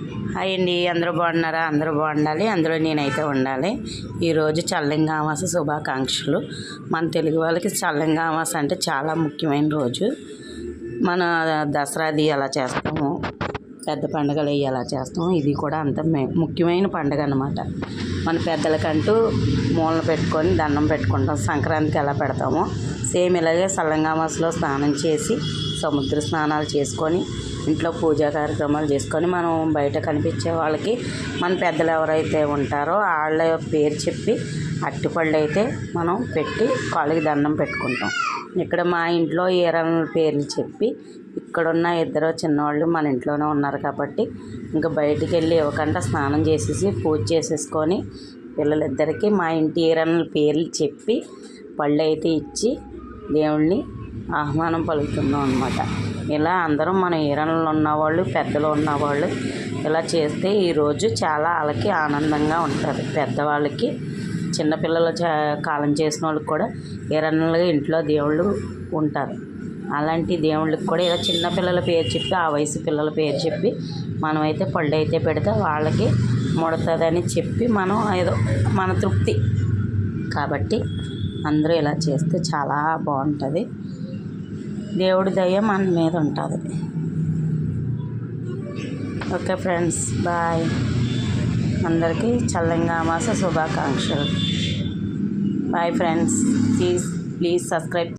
Hi అండి అందరూ బాగున్నారా? అందరూ బాగుండాలి. అందులో నేనైతే ఉండాలి. ఈరోజు చల్లంగా అమాస శుభాకాంక్షలు. మన తెలుగు వాళ్ళకి చల్లంగా అమాస అంటే చాలా ముఖ్యమైన రోజు. మన దసరాది ఎలా చేస్తాము? పెద్ద పండుగలు అవి ఎలా చేస్తాము? ఇది కూడా అంత మే- ముఖ్యమైన పండుగ అనమాట మన పెద్దలకంటూ మూలన పెట్టుకొని దండం పెట్టుకుంటాం. సంక్రాంతికి ఎలా పెడతామో సేమ్ ఇలాగే సల్లంగామాసలో స్నానం చేసి సముద్ర స్నానాలు చేసుకొని ఇంట్లో పూజా కార్యక్రమాలు చేసుకొని మనం బయట కనిపించే వాళ్ళకి మన పెద్దలు ఎవరైతే ఉంటారో వాళ్ళ పేరు చెప్పి అట్టిపళ్ళు అయితే మనం పెట్టి కాళ్ళకి దండం పెట్టుకుంటాం. ఇక్కడ మా ఇంట్లో ఈరన్నల పేర్లు చెప్పి ఇక్కడున్న ఇద్దరు చిన్నవాళ్ళు మన ఇంట్లోనే ఉన్నారు కాబట్టి ఇంకా బయటికి వెళ్ళి ఇవ్వకుండా స్నానం చేసేసి పూజ చేసేసుకొని పిల్లలిద్దరికీ మా ఇంటి ఈరన్ల పేర్లు చెప్పి పళ్ళు అయితే ఇచ్చి దేవుణ్ణి ఆహ్వానం పలుకుతున్నాం అనమాట ఇలా అందరం మన ఈరణలో ఉన్నవాళ్ళు పెద్దలు ఉన్నవాళ్ళు ఇలా చేస్తే ఈరోజు చాలా వాళ్ళకి ఆనందంగా ఉంటుంది. పెద్దవాళ్ళకి చిన్నపిల్లలు చా- కాలం చేసిన వాళ్ళకి కూడా ఈరణలుగా ఇంట్లో దేవుళ్ళు ఉంటారు. అలాంటి దేవుళ్ళకి కూడా ఇలా చిన్నపిల్లల పేరు చెప్పి ఆ వయసు పిల్లల పేరు చెప్పి మనమైతే పళ్ళు అయితే పెడితే వాళ్ళకి ముడతదని చెప్పి మనం ఏదో మన తృప్తి. కాబట్టి అందరూ ఇలా చేస్తే చాలా బాగుంటుంది. దేవుడి దయ మన మీద ఉంటుంది. Okay friends bye. అందరికీ చల్లంగా అమాస శుభాకాంక్షలు. Bye friends please please subscribe